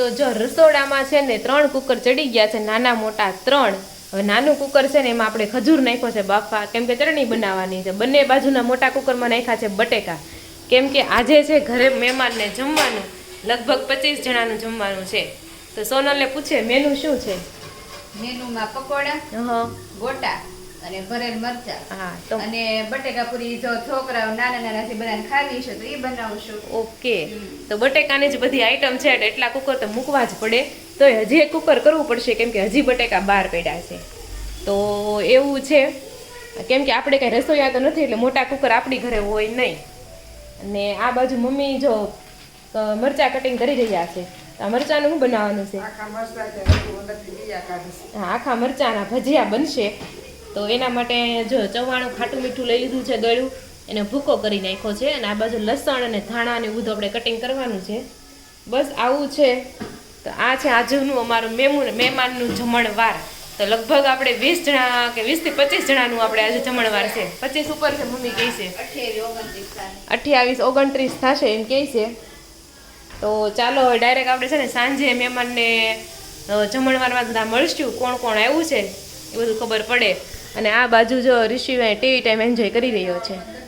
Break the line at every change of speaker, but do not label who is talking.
તો જો રસોડામાં છે ને ત્રણ કુકર ચડી ગયા છે નાના મોટા ત્રણ. હવે નાનું કુકર છે ને એમાં આપણે ખજૂર નાખ્યો છે બાફા કેમ કે ચટણી બનાવવાની છે. બંને બાજુના મોટા કુકરમાં નાખ્યા છે બટેકા. કેમ કે આજે છે ઘરે મહેમાનને જમવાનું લગભગ પચીસ જણાનું જમવાનું છે. તો સોનલને પૂછે મેનુ શું છે?
મેનુમાં પકોડા
હા
ગોટા. અને ભરેલ મરચા.
હા તો
અને બટેકા પૂરી જો છોકરાઓ નાના નાના થી બધાને ખાવી છે તો એ બનાવશું.
ઓકે. તો બટેકાની જ બધી આઈટમ છે એટલે એટલા કુકર તો મૂકવા જ પડે. તો હજી એક કુકર કરવું પડશે કેમ કે હજી બટેકા બહાર પડ્યા છે. તો એવું છે. કેમ કે આપણે કઈ રસોઈયા તો નથી એટલે મોટા કુકર આપણી ઘરે હોય નહીં. અને આ બાજુ મમ્મી જો મરચા કટિંગ કરી રહ્યા છે. તો આ મરચાંનું શું બનાવવાનું છે? હા આખા મરચાંના ભજીયા બનશે. તો એના માટે જો ચવાણું ખાટું મીઠું લઈ લીધું છે, ગળ્યું, એને ભૂકો કરી નાખ્યો છે અને આ બાજુ લસણ અને ધાણા અને બધું આપણે કટિંગ કરવાનું છે. બસ આવું છે. તો આ છે આજનું અમારું મેમુ મહેમાનનું જમણવાર. તો લગભગ આપણે વીસ જણા કે વીસથી પચીસ જણાનું આપણે આજે જમણવાર છે. પચીસ ઉપર છે મમ્મી કહે છે.
અઠ્યાવીસ, ઓગણત્રીસ
થશે એમ કહે છે. તો ચાલો હવે ડાયરેક્ટ આપણે છે ને સાંજે મહેમાનને જમણવારમાં બધા મળશું કોણ કોણ આવ્યું છે એ બધું ખબર પડે. અને આ બાજુ જો ઋષિભાઈ ટીવી ટાઈમ એન્જોય કરી રહ્યો છે.